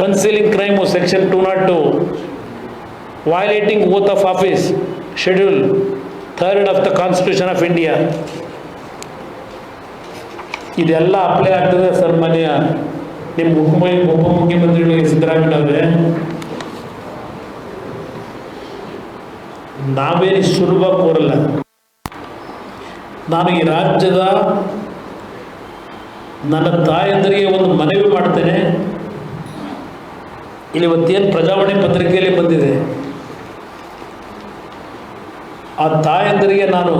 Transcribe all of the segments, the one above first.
Concealing crime section two naught two violating oath of office schedule third of the constitution of India ಇದೆಲ್ಲ apply ಆಗ್ತದೆ sir ಮನೆಯ. ನಿಮ್ಮ ಉಪ ಉಪಮುಖ್ಯಮಂತ್ರಿಗಳಿಗೆ ಸಿದ್ದರಾಮಯ್ಯನವರೇ ನಾವೇನು ಸುಲಭ ಕೋರಲ್ಲ. ನಾನು ಈ ರಾಜ್ಯದ ನನ್ನ ತಾಯಂದರಿಗೆ ಒಂದು ಮನವಿ ಮಾಡ್ತೇನೆ. ಇಲ್ಲಿ ಇವತ್ತೇನು ಪ್ರಜಾವಾಣಿ ಪತ್ರಿಕೆಯಲ್ಲಿ ಬಂದಿದೆ? ಆ ತಾಯಂದರಿಗೆ ನಾನು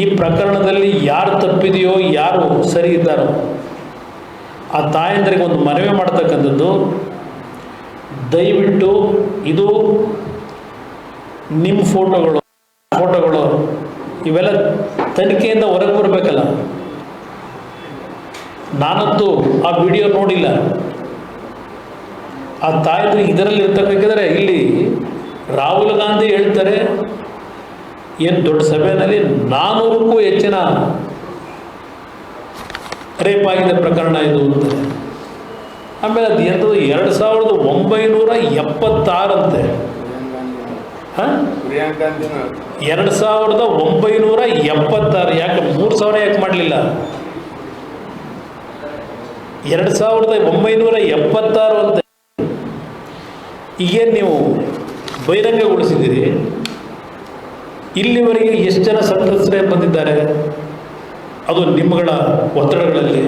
ಈ ಪ್ರಕರಣದಲ್ಲಿ ಯಾರು ತಪ್ಪಿದೆಯೋ, ಯಾರು ಸರಿ ಇದ್ದಾರೋ, ಆ ತಾಯಂದರಿಗೆ ಒಂದು ಮನವಿ ಮಾಡ್ತಕ್ಕಂಥದ್ದು, ದಯವಿಟ್ಟು ಇದು ನಿಮ್ಮ ಫೋಟೋಗಳು ಫೋಟೋಗಳು, ಇವೆಲ್ಲ ತನಿಖೆಯಿಂದ ಹೊರಗೆ ಬರಬೇಕಲ್ಲ. ನಾನಂತೂ ಆ ವಿಡಿಯೋ ನೋಡಿಲ್ಲ. ಆ ತಾಯ್ದು ಇದರಲ್ಲಿ ಇರ್ತಕ್ಕಂದ್ರೆ ಇಲ್ಲಿ ರಾಹುಲ್ ಗಾಂಧಿ ಹೇಳ್ತಾರೆ ಏನು ದೊಡ್ಡ ಸಭೆಯಲ್ಲಿ ನಾನ್ನೂರಕ್ಕೂ ಹೆಚ್ಚಿನ ರೇಪ್ ಆಗಿದೆ ಪ್ರಕರಣ ಇದು ಅಂತಾರೆ. ಆಮೇಲೆ ಅದು ಎಂಥದ್ದು ಎರಡು ಸಾವಿರದ ಒಂಬೈನೂರ ಎಪ್ಪತ್ತಾರಂತೆ. ಎರಡು ಸಾವಿರದ ಒಂಬೈನೂರ ಎಪ್ಪತ್ತಾರು ಯಾಕೆ ಮೂರು ಸಾವಿರ ಯಾಕೆ ಮಾಡಲಿಲ್ಲ? ಎರಡು ಸಾವಿರದ ಒಂಬೈನೂರ ಎಪ್ಪತ್ತಾರು ಅಂತ. ಈಗೇನು ನೀವು ಬಹಿರಂಗಗೊಳಿಸಿದ್ದೀರಿ, ಇಲ್ಲಿವರೆಗೆ ಎಷ್ಟು ಜನ ಸಂತ್ರಸ್ತರೇ ಬಂದಿದ್ದಾರೆ, ಅದು ನಿಮ್ಮಗಳ ಒತ್ತಡಗಳಲ್ಲಿ.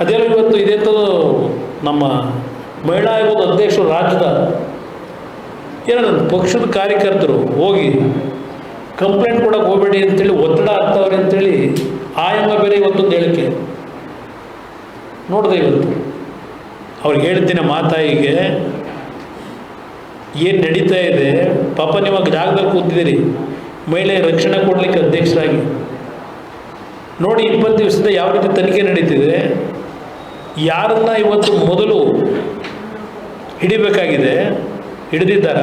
ಅದೆಲ್ಲ ಇವತ್ತು ಇದೆಂಥದ್ದು ನಮ್ಮ ಮಹಿಳಾ ಆಯೋಗದ ಅಧ್ಯಕ್ಷರು ರಾಜ್ಯದ ಏನೋ ಪಕ್ಷದ ಕಾರ್ಯಕರ್ತರು ಹೋಗಿ ಕಂಪ್ಲೇಂಟ್ ಕೊಡೋಕೆ ಹೋಗಬೇಡಿ ಅಂತೇಳಿ ಒತ್ತಡ ಆಗ್ತಾವ್ರೆ ಅಂತೇಳಿ ಆಯಮ್ಮ ಬೇರೆ ಇವತ್ತೊಂದು ಹೇಳಿಕೆ. ನೋಡಿದೆ ಇವತ್ತು. ಅವ್ರಿಗೆ ಹೇಳ್ತೀನಿ ಮಾತಾಯಿಗೆ ಏನು ನಡೀತಾ ಇದೆ? ಪಾಪ ನೀವು ಜಾಗದಲ್ಲಿ ಕೂತಿದ್ದೀರಿ. ಮಹಿಳೆ ರಕ್ಷಣೆ ಕೊಡಲಿಕ್ಕೆ ಅಧ್ಯಕ್ಷರಾಗಿ. ನೋಡಿ, ಇಪ್ಪತ್ತು ದಿವಸದ ಯಾವ ರೀತಿ ತನಿಖೆ ನಡೀತಿದೆ? ಯಾರನ್ನ ಇವತ್ತು ಮೊದಲು ಹಿಡಿಬೇಕಾಗಿದೆ? ಹಿಡಿದಿದ್ದಾರ?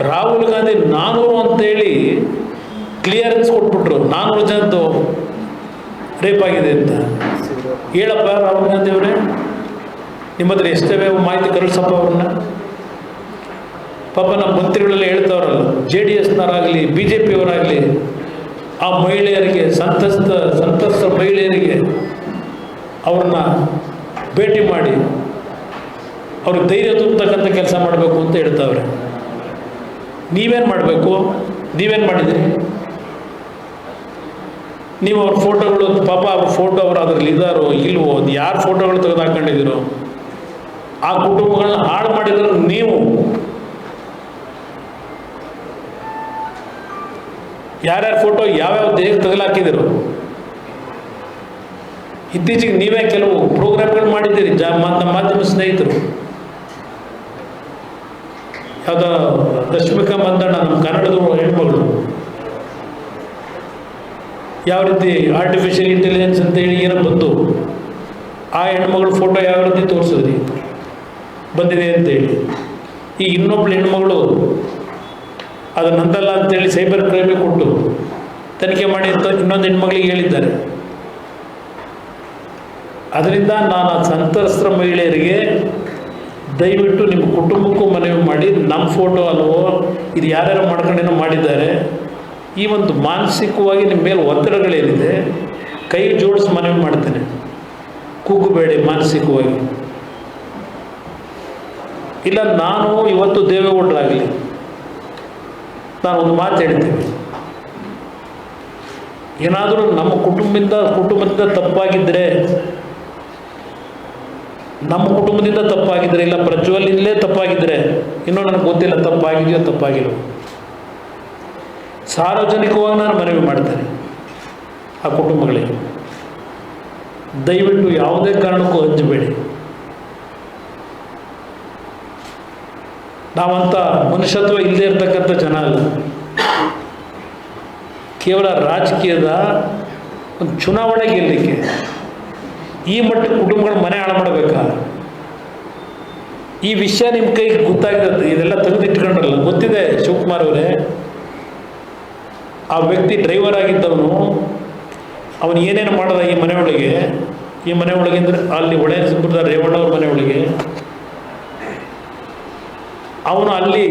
ರಾಹುಲ್ ಗಾಂಧಿ ನಾನೂರು ಅಂತೇಳಿ ಕ್ಲಿಯರೆನ್ಸ್ ಕೊಟ್ಬಿಟ್ರು. ನಾನ್ನೂರು ಜನದ್ದು ರೇಪ್ ಆಗಿದೆ ಅಂತ. ಹೇಳಪ್ಪ ರಾಹುಲ್ ಗಾಂಧಿ ಅವರೇ? ನಿಮ್ಮ ಹತ್ರ ಎಷ್ಟೇ ಮಾಹಿತಿ ಕರುಳಿಸಪ್ಪ ಅವ್ರನ್ನ ಪಾಪ ನಮ್ಮ ಮಂತ್ರಿಗಳೆಲ್ಲ ಹೇಳ್ತಾವ್ರಲ್ಲ, ಜೆ ಡಿ ಎಸ್ನವರಾಗಲಿ ಬಿ ಜೆ ಪಿಯವರಾಗಲಿ, ಆ ಮಹಿಳೆಯರಿಗೆ ಸಂತಸ್ತ ಸಂತಸ್ತ ಮಹಿಳೆಯರಿಗೆ ಅವ್ರನ್ನ ಭೇಟಿ ಮಾಡಿ, ಅವ್ರಿಗೆ ಧೈರ್ಯ ತುಂಬತಕ್ಕಂಥ ಕೆಲಸ ಮಾಡಬೇಕು ಅಂತ ಹೇಳ್ತಾವ್ರೆ. ನೀವೇನು ಮಾಡಬೇಕು? ನೀವೇನು ಮಾಡಿದ್ರಿ? ನೀವು ಅವ್ರ ಫೋಟೋಗಳು, ಪಾಪ ಅವ್ರ ಫೋಟೋ ಅವರು ಅದ್ರಲ್ಲಿ ಇದ್ದಾರೋ ಇಲ್ವೋ ಯಾರು ಫೋಟೋಗಳು ತೆಗೆದು ಹಾಕೊಂಡಿದ್ದೀರೋ ಆ ಕುಟುಂಬಗಳನ್ನ ಹಾಳು ಮಾಡಿದ್ರು ನೀವು. ಯಾರ್ಯಾರ ಫೋಟೋ ಯಾವ್ಯಾವ ದೇಹಕ್ಕೆ ತಗಲಾಕಿದ್ರು ಇತ್ತೀಚೆಗೆ ನೀವೇ ಕೆಲವು ಪ್ರೋಗ್ರಾಮ್ಗಳು ಮಾಡಿದ್ದೀರಿ, ಜಾ ನಮ್ಮ ಮಾಧ್ಯಮ ಸ್ನೇಹಿತರು. ಯಾವುದೋ ರಶ್ಮಿಕಾ ಮಂದಣ್ಣ ನಮ್ಮ ಕನ್ನಡದ ಹೆಣ್ಮಗಳು ಯಾವ ರೀತಿ ಆರ್ಟಿಫಿಷಿಯಲ್ ಇಂಟೆಲಿಜೆನ್ಸ್ ಅಂತ ಹೇಳಿ ಏನೋ ಬಂತು. ಆ ಹೆಣ್ಮಗಳು ಫೋಟೋ ಯಾವ ರೀತಿ ತೋರಿಸಿದ್ರಿ? ಬಂದಿದೆ ಅಂತೇಳಿ ಈ ಇನ್ನೊಬ್ಳು ಹೆಣ್ಮಗಳು ಅದು ನಂದಲ್ಲ ಅಂತೇಳಿ ಸೈಬರ್ ಕ್ರೈಮಿಗೆ ಕೊಟ್ಟು ತನಿಖೆ ಮಾಡಿ ಅಂತ ಇನ್ನೊಂದು ಹೆಣ್ಮಗಳಿಗೆ ಹೇಳಿದ್ದಾರೆ. ಅದರಿಂದ ನಾನು ಆ ಸಂತ್ರಸ್ತ ಮಹಿಳೆಯರಿಗೆ ದಯವಿಟ್ಟು ನಿಮ್ಮ ಕುಟುಂಬಕ್ಕೂ ಮನವಿ ಮಾಡಿ, ನಮ್ಮ ಫೋಟೋ ಅಲ್ವೋ, ಇದು ಯಾರ್ಯಾರು ಮಾಡ್ಕೊಂಡೇನೋ ಮಾಡಿದ್ದಾರೆ, ಈ ಒಂದು ಮಾನಸಿಕವಾಗಿ ನಿಮ್ಮ ಮೇಲೆ ಒತ್ತಡಗಳೇನಿದೆ, ಕೈ ಜೋಡಿಸಿ ಮನವಿ ಮಾಡ್ತೇನೆ. ಕೂಗಬೇಡಿ ಮಾನಸಿಕವಾಗಿ. ಇಲ್ಲ, ನಾನು ಇವತ್ತು ದೇವೇಗೌಡರಾಗಲಿ. ನಾನು ಒಂದು ಮಾತು ಹೇಳ್ತೀನಿ. ಏನಾದರೂ ನಮ್ಮ ಕುಟುಂಬದಿಂದ ಕುಟುಂಬದಿಂದ ತಪ್ಪಾಗಿದ್ದರೆ ನಮ್ಮ ಕುಟುಂಬದಿಂದ ತಪ್ಪಾಗಿದ್ದರೆ ಇಲ್ಲ ಪ್ರಜ್ವಲಿಂದಲೇ ತಪ್ಪಾಗಿದ್ದರೆ ಇನ್ನೂ ನನಗೆ ಗೊತ್ತಿಲ್ಲ ತಪ್ಪಾಗಿದೆಯೋ ತಪ್ಪಾಗಿರೋ. ಸಾರ್ವಜನಿಕವಾಗಿ ನಾನು ಮನವಿ ಮಾಡ್ತೇನೆ ಆ ಕುಟುಂಬಗಳಿಗೆ. ದಯವಿಟ್ಟು ಯಾವುದೇ ಕಾರಣಕ್ಕೂ ಹಂಚಬೇಡಿ ನಾವಂತ ಮನುಷ್ಯತ್ವ ಇಲ್ಲದೆ ಇರ್ತಕ್ಕಂಥ ಜನ ಅಲ್ಲ. ಕೇವಲ ರಾಜಕೀಯದ ಒಂದು ಚುನಾವಣೆ ಗೆಲ್ಲಲಿಕ್ಕೆ ಈ ಮಟ್ಟ ಕುಟುಂಬಗಳು ಮನೆ ಹಾಳು ಮಾಡಬೇಕಾ? ಈ ವಿಷಯ ನಿಮ್ಮ ಕೈಗೆ ಗೊತ್ತಾಗಿದೆ ಇದೆಲ್ಲ ತೆಗೆದಿಟ್ಕೊಂಡ್ರಲ್ಲ. ಗೊತ್ತಿದೆ ಶಿವಕುಮಾರ್ ಅವರೇ, ಆ ವ್ಯಕ್ತಿ ಡ್ರೈವರ್ ಆಗಿದ್ದವನು, ಅವನು ಏನೇನು ಮಾಡಿದ ಈ ಮನೆಯೊಳಗೆ ಈ ಮನೆಯೊಳಗೆ ಅಂದರೆ ಅಲ್ಲಿ ಒಳ್ಳೆಯ ರೇವಣ್ಣ ಅವ್ರ ಮನೆ ಒಳಗೆ ಅವನು ಅಲ್ಲಿ